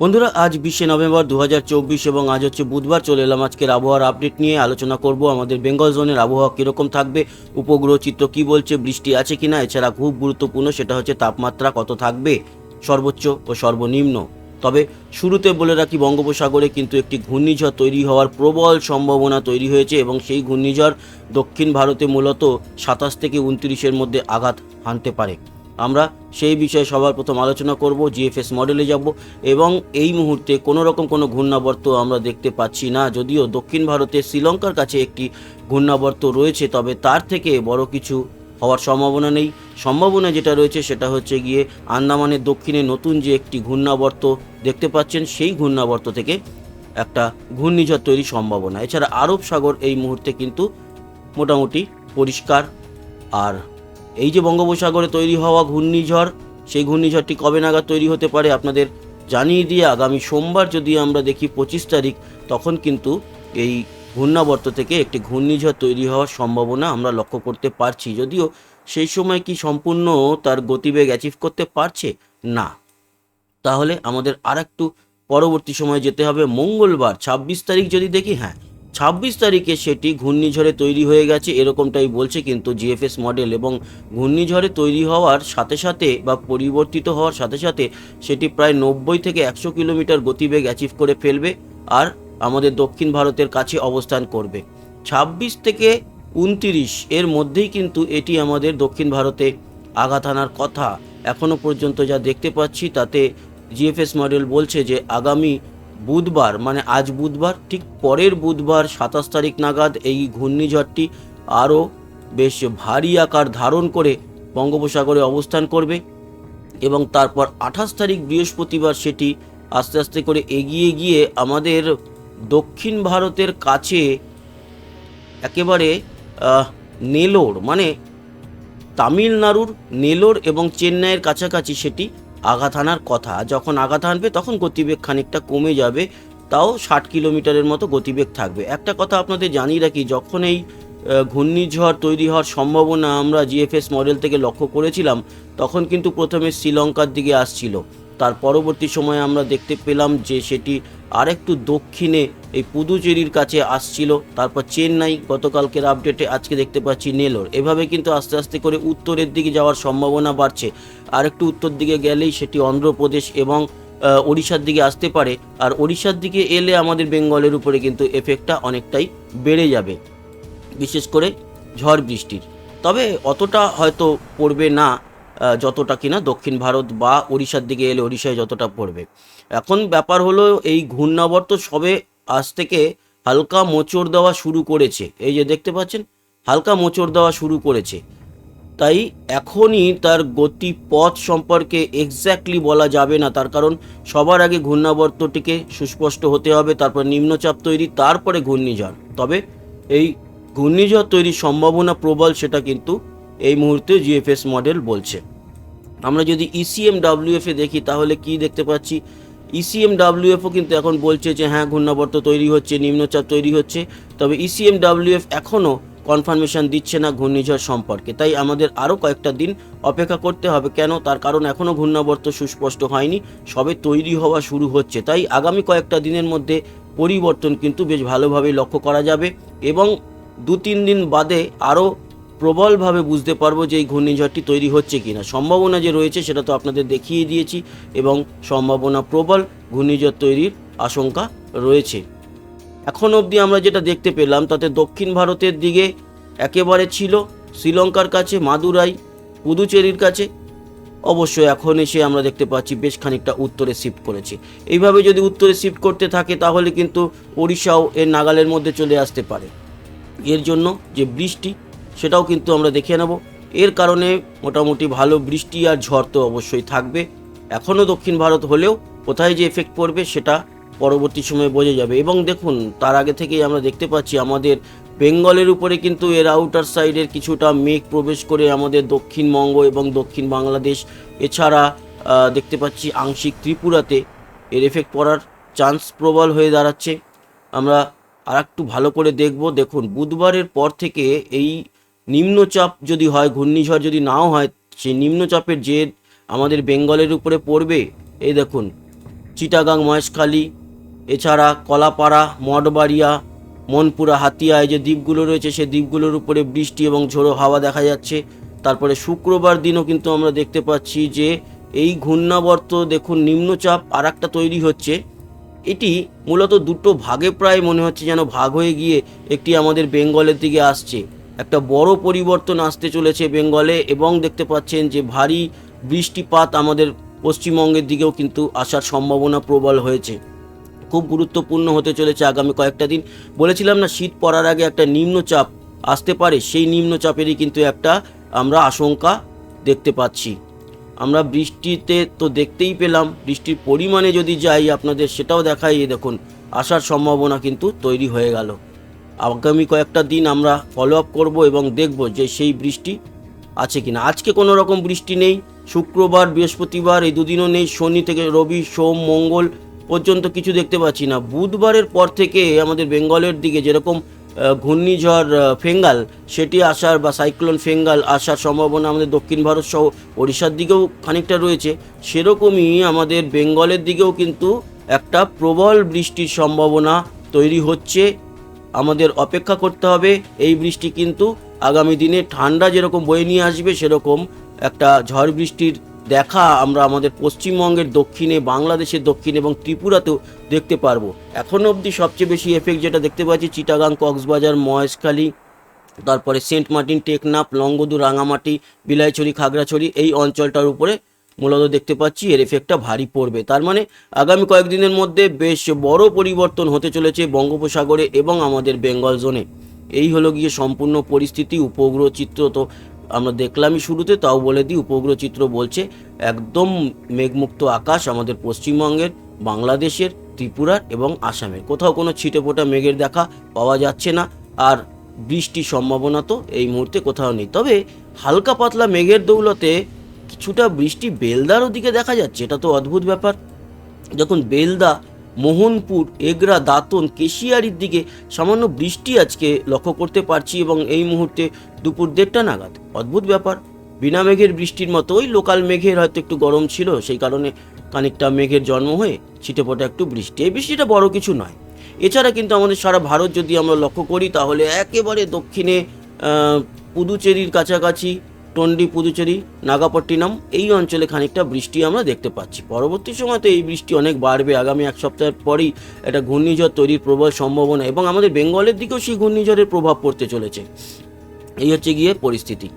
বন্ধুরা, আজ বিশে নভেম্বর দু হাজার চব্বিশ এবং আজ হচ্ছে বুধবার, চলে এলাম আজকের আবহাওয়ার আপডেট নিয়ে। আলোচনা করব আমাদের বেঙ্গল জোনের আবহাওয়া কীরকম থাকবে, উপগ্রহ চিত্র কী বলছে, বৃষ্টি আছে কিনা, এছাড়া খুব গুরুত্বপূর্ণ সেটা হচ্ছে তাপমাত্রা কত থাকবে, সর্বোচ্চ ও সর্বনিম্ন। তবে শুরুতে বলে রাখি, বঙ্গোপসাগরে কিন্তু একটি ঘূর্ণিঝড় তৈরি হওয়ার প্রবল সম্ভাবনা তৈরি হয়েছে এবং সেই ঘূর্ণিঝড় দক্ষিণ ভারতে মূলত সাতাশ থেকে উনত্রিশের মধ্যে আঘাত হানতে পারে। আমরা সেই বিষয়ে সবার প্রথম আলোচনা করব জিএফএস মডেলে যাব এবং এই মুহূর্তে কোনো রকম কোনো ঘূর্ণাবর্ত আমরা দেখতে পাচ্ছি না। যদিও দক্ষিণ ভারতে শ্রীলঙ্কার কাছে একটি ঘূর্ণাবর্ত রয়েছে, তবে তার থেকে বড় কিছু হওয়ার সম্ভাবনা নেই। সম্ভাবনা যেটা রয়েছে সেটা হচ্ছে গিয়ে আন্দামানের দক্ষিণে নতুন যে একটি ঘূর্ণাবর্ত দেখতে পাচ্ছেন, সেই ঘূর্ণাবর্ত থেকে একটা ঘূর্ণিঝড় তৈরির সম্ভাবনা। এছাড়া আরব সাগর এই মুহূর্তে কিন্তু মোটামুটি পরিষ্কার আর এই যে বঙ্গোপসাগরে তৈরি হওয়া ঘূর্ণিঝড়, সেই ঘূর্ণিঝড়টি কবে নাগাদ তৈরি হতে পারে আপনাদের জানিয়ে দিয়ে আগামী সোমবার যদি আমরা দেখি পঁচিশ তারিখ, তখন কিন্তু এই ঘূর্ণাবর্ত থেকে একটি ঘূর্ণিঝড় তৈরি হওয়ার সম্ভাবনা আমরা লক্ষ্য করতে পারছি। যদিও সেই সময় কি সম্পূর্ণ তার গতিবেগ অ্যাচিভ করতে পারছে? না। তাহলে আমাদের আর একটু পরবর্তী সময়ে যেতে হবে। মঙ্গলবার, ছাব্বিশ তারিখ যদি দেখি হ্যাঁ ছাব্বিশ তারিখে সেটি ঘূর্ণিঝড়ে তৈরি হয়ে গেছে, এরকমটাই বলছে কিন্তু জিএফএস মডেল এবং ঘূর্ণিঝড়ে তৈরি হওয়ার সাথে সাথে বা পরিবর্তিত হওয়ার সাথে সাথে সেটি প্রায় নব্বই থেকে একশো কিলোমিটার গতিবেগ অ্যাচিভ করে ফেলবে আর আমাদের দক্ষিণ ভারতের কাছে অবস্থান করবে। ছাব্বিশ থেকে উনতিরিশ এর মধ্যেই কিন্তু এটি আমাদের দক্ষিণ ভারতে আঘাত আনার কথা। এখনও পর্যন্ত যা দেখতে পাচ্ছি তাতে জিএফএস মডেল বলছে যে আগামী বুধবার মানে আজ বুধবার, ঠিক পরের বুধবার সাতাশ তারিখ নাগাদ এই ঘূর্ণিঝড়টি আরও বেশ ভারী আকার ধারণ করে বঙ্গোপসাগরে অবস্থান করবে এবং তারপর আঠাশ তারিখ বৃহস্পতিবার সেটি আস্তে আস্তে করে এগিয়ে গিয়ে আমাদের দক্ষিণ ভারতের কাছে একেবারে নেলোর মানে তামিলনাড়ুর নেলোর এবং চেন্নাইয়ের কাছাকাছি সেটি আঘাত হানার কথা। যখন আঘাত হানবে তখন গতিবেগ খানিকটা কমে যাবে। তাও ষাট কিলোমিটারের মতো গতিবেগ থাকবে। একটা কথা আপনাদের জানিয়ে রাখি, যখন এই ঘূর্ণিঝড় তৈরি হওয়ার সম্ভাবনা আমরা জিএফএস মডেল থেকে লক্ষ্য করেছিলাম, তখন কিন্তু প্রথমে শ্রীলঙ্কার দিকে আসছিল। তার পরবর্তী সময়ে আমরা দেখতে পেলাম যে সেটি আরেকটু দক্ষিণে এই পুদুচেরির কাছে আসছিল। তারপর চেন্নাই গতকালকের আপডেটে আজকে দেখতে পাচ্ছি নেলোর। এভাবে কিন্তু আস্তে আস্তে করে উত্তরের দিকে যাওয়ার সম্ভাবনা বাড়ছে। আর একটু উত্তর দিকে গেলেই সেটি অন্ধ্রপ্রদেশ এবং ওড়িশার দিকে আসতে পারে। আর ওড়িশার দিকে এলে আমাদের বেঙ্গলের উপরে কিন্তু এফেক্টটা অনেকটাই বেড়ে যাবে। বিশেষ করে ঝড় বৃষ্টির। তবে অতটা হয়তো পড়বে না যতটা কিনা দক্ষিণ ভারত বা ওড়িশার দিকে এলে ওড়িশায় যতটা পড়বে। এখন ব্যাপার হলো এই ঘূর্ণাবর্ত সবে আজ থেকে হালকা মোচড় দেওয়া শুরু করেছে। এই যে দেখতে পাচ্ছেন, হালকা মোচড় দেওয়া শুরু করেছে। তাই এখনই তার গতি পথ সম্পর্কে এক্স্যাক্টলি বলা যাবে না। তার কারণ সবার আগে ঘূর্ণাবর্তটিকে সুস্পষ্ট হতে হবে, তারপর নিম্নচাপ তৈরি, তারপরে ঘূর্ণিঝড়। তবে এই ঘূর্ণিঝড় তৈরির সম্ভাবনা প্রবল, সেটা কিন্তু এই মুহূর্তে জিএফএস মডেল বলছে। আমরা যদি E ইসিএম ডাব্লিউএফে দেখি, তাহলে কি দেখতে পাচ্ছি? E ইসিএম ডাব্লিউএফও কিন্তু এখন বলছে যে হ্যাঁ ঘূর্ণাবর্ত তৈরি হচ্ছে, নিম্নচাপ তৈরি হচ্ছে। তবে E ইসিএম ডাব্লিউএফ এখনও কনফার্মেশন দিচ্ছে না ঘূর্ণিঝড় সম্পর্কে। তাই আমাদের আরও কয়েকটা দিন অপেক্ষা করতে হবে কেন? তার কারণ এখনও ঘূর্ণাবর্ত সুস্পষ্ট হয়নি। সবে তৈরি হওয়া শুরু হচ্ছে। তাই আগামী কয়েকটা দিনের মধ্যে পরিবর্তন কিন্তু বেশ ভালোভাবে লক্ষ্য করা যাবে। এবং দু তিন দিন বাদে আরও প্রবলভাবে বুঝতে পারব যে এই ঘূর্ণিঝড়টি তৈরি হচ্ছে কি না সম্ভাবনা যে রয়েছে সেটা তো আপনাদের দেখিয়ে দিয়েছি এবং সম্ভাবনা প্রবল ঘূর্ণিঝড় তৈরির আশঙ্কা রয়েছে। এখন অবধি আমরা যেটা দেখতে পেলাম, তাতে দক্ষিণ ভারতের দিকে একেবারে ছিল শ্রীলঙ্কার কাছে, মাদুরাই, পুদুচেরির কাছে। অবশ্যই এখন এসে আমরা দেখতে পাচ্ছি বেশ খানিকটা উত্তরে শিফট করেছে। এইভাবে যদি উত্তরে শিফট করতে থাকে, তাহলে কিন্তু ওড়িশাও এর নাগালের মধ্যে চলে আসতে পারে। এর জন্য যে বৃষ্টি সেটাও কিন্তু আমরা দেখে নেব। এর কারণে মোটামুটি ভালো বৃষ্টি আর ঝড় তো অবশ্যই থাকবে। এখনও দক্ষিণ ভারত হলেও কোথায় যে এফেক্ট পড়বে সেটা পরবর্তী সময়ে বোঝা যাবে। এবং দেখুন, তার আগে থেকেই আমরা দেখতে পাচ্ছি আমাদের বেঙ্গলের উপরে কিন্তু এর আউটার সাইডের কিছুটা মেঘ প্রবেশ করে আমাদের দক্ষিণবঙ্গ এবং দক্ষিণ বাংলাদেশ। এছাড়া দেখতে পাচ্ছি আংশিক ত্রিপুরাতে এর এফেক্ট পড়ার চান্স প্রবল হয়ে দাঁড়াচ্ছে। আমরা আর একটু ভালো করে দেখব। দেখুন, বুধবারের পর থেকে এই নিম্নচাপ যদি হয়, ঘূর্ণিঝড় যদি নাও হয়, সেই নিম্নচাপের জেদ আমাদের বেঙ্গলের উপরে পড়বে। এই দেখুন, চিটাগাং, মহেশখালী, এছাড়া কলাপাড়া, মঠবাড়িয়া, মনপুরা, হাতিয়া, এই যে দ্বীপগুলো রয়েছে, সেই দ্বীপগুলোর উপরে বৃষ্টি এবং ঝোড়ো হাওয়া দেখা যাচ্ছে। তারপরে শুক্রবার দিনও কিন্তু আমরা দেখতে পাচ্ছি যে এই ঘূর্ণাবর্ত, দেখুন, নিম্নচাপ আর একটা তৈরি হচ্ছে। এটি মূলত দুটো ভাগে প্রায় মনে হচ্ছে যেন ভাগ হয়ে গিয়ে একটি আমাদের বেঙ্গলের দিকে আসছে। একটা বড় পরিবর্তন আসতে চলেছে বেঙ্গলে এবং দেখতে পাচ্ছেন যে ভারী বৃষ্টিপাত আমাদের পশ্চিমবঙ্গের দিকেও কিন্তু আসার সম্ভাবনা প্রবল হয়েছে। খুব গুরুত্বপূর্ণ হতে চলেছে আগামী কয়েকটা দিন। বলেছিলাম না, শীত পড়ার আগে একটা নিম্নচাপ আসতে পারে, সেই নিম্নচাপেরই কিন্তু একটা আমরা আশঙ্কা দেখতে পাচ্ছি। আমরা বৃষ্টিতে তো দেখতেই পেলাম, বৃষ্টির পরিমাণে যদি যাই আপনাদের সেটাও দেখাই দেখুন, আসার সম্ভাবনা কিন্তু তৈরি হয়ে গেল। আগামী কয়েকটা দিন আমরা ফলো আপ করব এবং দেখব যে সেই বৃষ্টি আছে কিনা। আজকে কোনো রকম বৃষ্টি নেই, শুক্রবার, বৃহস্পতিবার এই দুদিনও নেই, শনি থেকে রবি, সোম, মঙ্গল পর্যন্ত কিছু দেখতে পাচ্ছি না। বুধবারের পর থেকে আমাদের বেঙ্গলের দিকে যেরকম ঘূর্ণিঝড় ফেঙ্গাল, সেটি আসার বা সাইক্লোন ফেঙ্গাল আসার সম্ভাবনা আমাদের দক্ষিণ ভারত সহ ওড়িশার দিকেও খানিকটা রয়েছে। সেরকমই আমাদের বেঙ্গলের দিকেও কিন্তু একটা প্রবল বৃষ্টির সম্ভাবনা তৈরি হচ্ছে। আমাদের অপেক্ষা করতে হবে। এই বৃষ্টি কিন্তু আগামী দিনে ঠান্ডা যেরকম বয়ে নিয়ে আসবে, সেরকম একটা ঝড় বৃষ্টির দেখা আমরা আমাদের পশ্চিমবঙ্গের দক্ষিণে, বাংলাদেশের দক্ষিণে এবং ত্রিপুরাতেও দেখতে পারব। এখনও অবধি সবচেয়ে বেশি এফেক্ট যেটা দেখতে পাচ্ছি চিটাগাং, কক্সবাজার, মহেশখালী, তারপরে সেন্ট মার্টিন, টেকনাফ লঙ্গদু রাঙামাটি, বিলাইছড়ি, খাগড়াছড়ি, এই অঞ্চলটার উপরে মূলত দেখতে পাচ্ছি, এর এফেক্টটা ভারী পড়বে। তার মানে আগামী কয়েকদিনের মধ্যে বেশ বড় পরিবর্তন হতে চলেছে বঙ্গোপসাগরে এবং আমাদের বেঙ্গল জোনে। এই হলো গিয়ে সম্পূর্ণ পরিস্থিতি, উপগ্রহ চিত্র তো আমরা দেখলামই শুরুতে, তাও বলে দিই, উপগ্রহ চিত্র বলছে একদম মেঘমুক্ত আকাশ আমাদের পশ্চিমবঙ্গের, বাংলাদেশের, ত্রিপুরার এবং আসামের। কোথাও কোনো ছিটেফোঁটা মেঘের দেখা পাওয়া যাচ্ছে না, আর বৃষ্টির সম্ভাবনা তো এই মুহূর্তে কোথাও নেই। তবে হালকা পাতলা মেঘের দৌলতে কিছুটা বৃষ্টি বেলদার ওদিকে দেখা যাচ্ছে, এটা তো অদ্ভুত ব্যাপার। যখন বেলদা, মোহনপুর, এগরা, দাঁতন, কেশিয়ারির দিকে সামান্য বৃষ্টি আজকে লক্ষ্য করতে পারছি এবং এই মুহূর্তে দুপুর দেড়টা নাগাদ। অদ্ভুত ব্যাপার। বিনা মেঘের বৃষ্টির মতো ওই লোকাল মেঘের হয়তো একটু গরম ছিল, সেই কারণে খানিকটা মেঘের জন্ম হয়ে ছিটেফোঁটা একটু বৃষ্টি। এই বৃষ্টিটা বড় কিছু নয়। এছাড়া কিন্তু আমাদের সারা ভারত যদি আমরা লক্ষ্য করি, তাহলে একেবারে দক্ষিণে পুদুচেরির কাছাকাছি টন্ডি পুদুচেরি নাগাপট্টিনম এই অঞ্চলে খানিকটা বৃষ্টি আমরা দেখতে পাচ্ছি। পরবর্তী সময়তে এই বৃষ্টি অনেক বাড়বে। আগামী এক সপ্তাহের পরেই একটা ঘূর্ণিঝড় তৈরির প্রবল সম্ভাবনা এবং আমাদের বেঙ্গলের দিকেও সেই ঘূর্ণিঝড়ের প্রভাব পড়তে চলেছে। এই হচ্ছে গিয়ে পরিস্থিতি।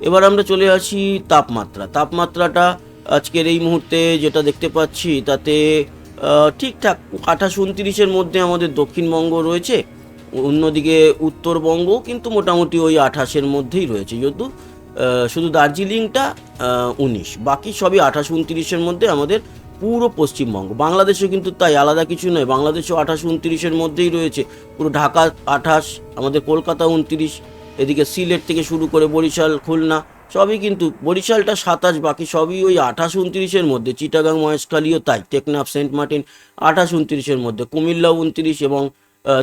এবার আমরা চলে আসি তাপমাত্রা। তাপমাত্রাটা আজকের এই মুহূর্তে যেটা দেখতে পাচ্ছি তাতে ঠিকঠাক আঠাশ উনত্রিশের মধ্যে আমাদের দক্ষিণবঙ্গ রয়েছে অন্যদিকে উত্তরবঙ্গ কিন্তু মোটামুটি ওই আঠাশের মধ্যেই রয়েছে। আহ, শুধু দার্জিলিংটা উনিশ। বাকি সবই আঠাশ উনত্রিশের মধ্যে আমাদের পুরো পশ্চিমবঙ্গ। বাংলাদেশেও কিন্তু তাই আলাদা কিছু নয়, বাংলাদেশেও আঠাশ উনত্রিশের মধ্যেই রয়েছে। পুরো ঢাকা আঠাশ, আমাদের কলকাতা উনত্রিশ, এদিকে সিলেট থেকে শুরু করে বরিশাল, খুলনা, সবই কিন্তু বরিশালটা সাতাশ, বাকি সবই ওই আঠাশ উনত্রিশের মধ্যে। চিটাগাং, মহেশখালীও তাই, টেকনাফ, সেন্ট মার্টিন, আঠাশ উনত্রিশের মধ্যে। কুমিল্লা উনত্রিশ এবং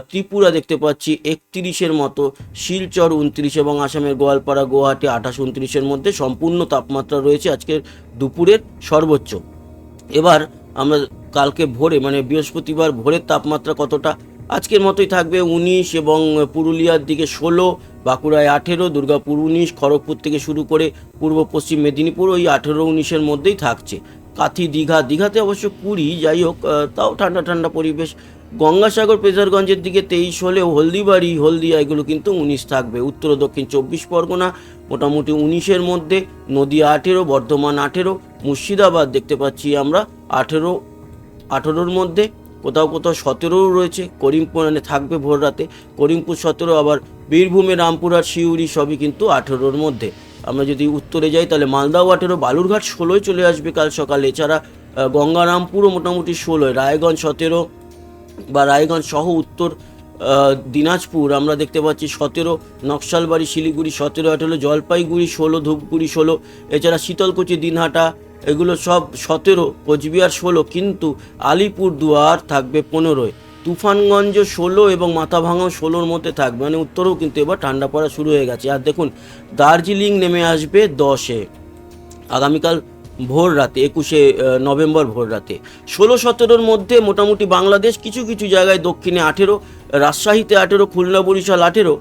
ত্রিপুরা দেখতে পাচ্ছি একত্রিশের মতো, শিলচর উনত্রিশ এবং আসামের গোয়ালপাড়া, গুয়াহাটি আঠাশ উনত্রিশের মধ্যে সম্পূর্ণ তাপমাত্রা রয়েছে আজকের দুপুরের সর্বোচ্চ। এবার আমরা কালকে ভোরে মানে বৃহস্পতিবার ভোরের তাপমাত্রা কতটা? আজকের মতোই থাকবে উনিশ এবং পুরুলিয়ার দিকে ষোলো, বাঁকুড়ায় আঠেরো, দুর্গাপুর উনিশ, খড়গপুর থেকে শুরু করে পূর্ব পশ্চিম মেদিনীপুর ওই আঠেরো উনিশের মধ্যেই থাকছে। কাথি, দীঘা, দীঘাতে অবশ্য কুড়ি যাই হোক তাও ঠান্ডা ঠান্ডা পরিবেশ গঙ্গাসাগর পেজারগঞ্জের দিকে তেইশ হলেও হলদিবাড়ি, হলদিয়া এগুলো কিন্তু উনিশ থাকবে। উত্তর দক্ষিণ চব্বিশ পরগনা মোটামুটি উনিশের মধ্যে, নদিয়া আঠেরো, বর্ধমান আঠেরো, মুর্শিদাবাদ দেখতে পাচ্ছি আমরা আঠেরো, আঠেরোর মধ্যে, কোথাও কোথাও সতেরোও রয়েছে, করিমপুর মানে থাকবে ভোর রাতে। করিমপুর সতেরো, আবার বীরভূমে রামপুরহাট শিউরি সবই কিন্তু আঠেরোর মধ্যে। আমরা যদি উত্তরে যাই তাহলে মালদাও আঠেরো, বালুরঘাট ষোলোই চলে আসবে কাল সকালে। এছাড়া গঙ্গারামপুরও মোটামুটি ষোলোয় রায়গঞ্জ সতেরো বা রায়গঞ্জ সহ উত্তর দিনাজপুর আমরা দেখতে পাচ্ছি সতেরো, নকশালবাড়ি, শিলিগুড়ি সতেরো, আঠেরো, জলপাইগুড়ি ষোলো, ধূপগুড়ি ষোলো, এছাড়া শীতলকুচি, দিনহাটা, এগুলো সব সতেরো, কোচবিহার ষোলো, কিন্তু আলিপুর দুয়ার থাকবে পনেরোয়। তুফানগঞ্জ ষোলো এবং মাথাভাঙাও ষোলোর মধ্যে থাকবে মানে উত্তরেও কিন্তু এবার ঠান্ডা পড়া শুরু হয়ে গেছে। আর দেখুন, দার্জিলিং নেমে আসবে দশে। আগামীকাল ভোর রাতে, একুশে নভেম্বর ভোর রাতে। ষোলো সতেরোর মধ্যে মোটামুটি বাংলাদেশ কিছু কিছু জায়গায় দক্ষিণে আঠেরো, রাজশাহীতে আঠেরো, খুলনা, বরিশাল আঠেরো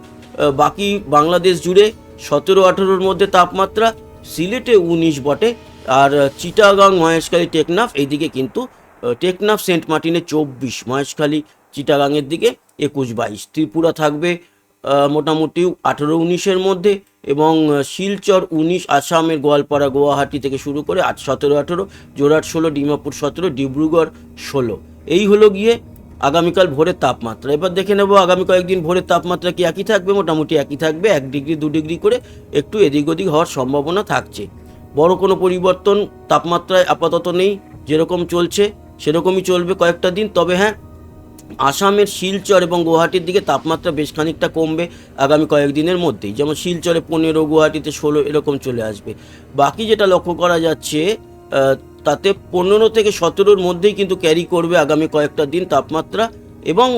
বাকি বাংলাদেশ জুড়ে সতেরো, আঠেরোর মধ্যে তাপমাত্রা, সিলেটে উনিশ বটে, আর চিটাগাং, মহেশখালী, টেকনাফ, এইদিকে কিন্তু টেকনাফ, সেন্ট মার্টিনে চব্বিশ, মহেশখালী, চিটাগাংয়ের দিকে একুশ, বাইশ, ত্রিপুরা থাকবে মোটামুটি আঠেরো উনিশের মধ্যে এবং শিলচর উনিশ, আসামের গোয়ালপাড়া, গুয়াহাটি থেকে শুরু করে আট, সতেরো, আঠেরো জোরহাট ষোলো, ডিমাপুর সতেরো, ডিব্রুগড় ষোলো। এই হলো গিয়ে আগামীকাল ভোরের তাপমাত্রা। এবার দেখে নেব আগামী কয়েকদিন ভোরের তাপমাত্রা কি একই থাকবে? মোটামুটি একই থাকবে, এক ডিগ্রি, দু ডিগ্রি করে একটু এদিক ওদিক হওয়ার সম্ভাবনা থাকছে। বড় কোনো পরিবর্তন তাপমাত্রায় আপাতত নেই, যেরকম চলছে সেরকমই চলবে কয়েকটা দিন। তবে হ্যাঁ আসামের শিলচর এবং গুয়াহাটির দিকে তাপমাত্রা বেশ খানিকটা কমবে আগামী কয়েকদিনের মধ্যেই। যেমন শিলচরে পনেরো, গুয়াহাটিতে ষোলো এরকম চলে আসবে। বাকি যেটা লক্ষ্য করা যাচ্ছে তাতে পনেরো থেকে সতেরোর মধ্যেই কিন্তু ক্যারি করবে আগামী কয়েকটা দিন তাপমাত্রা এবং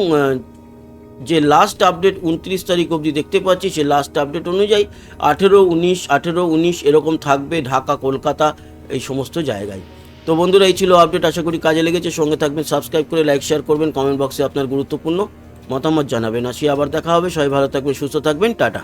যে লাস্ট আপডেট উনত্রিশ তারিখ অবধি দেখতে পাচ্ছি সে লাস্ট আপডেট অনুযায়ী আঠেরো, উনিশ আঠেরো, উনিশ এরকম থাকবে ঢাকা, কলকাতা এই সমস্ত জায়গায়। তো বন্ধুরা, এই ছিল আপডেট আশা করি কাজে লেগেছে। সঙ্গে থাকবেন সাবস্ক্রাইব করে লাইক শেয়ার করবেন। কমেন্ট বক্সে আপনার গুরুত্বপূর্ণ মতামত জানাবেন। আসি, আবার দেখা হবে। সবাই ভালো থাকবেন, সুস্থ থাকবেন। টাটা।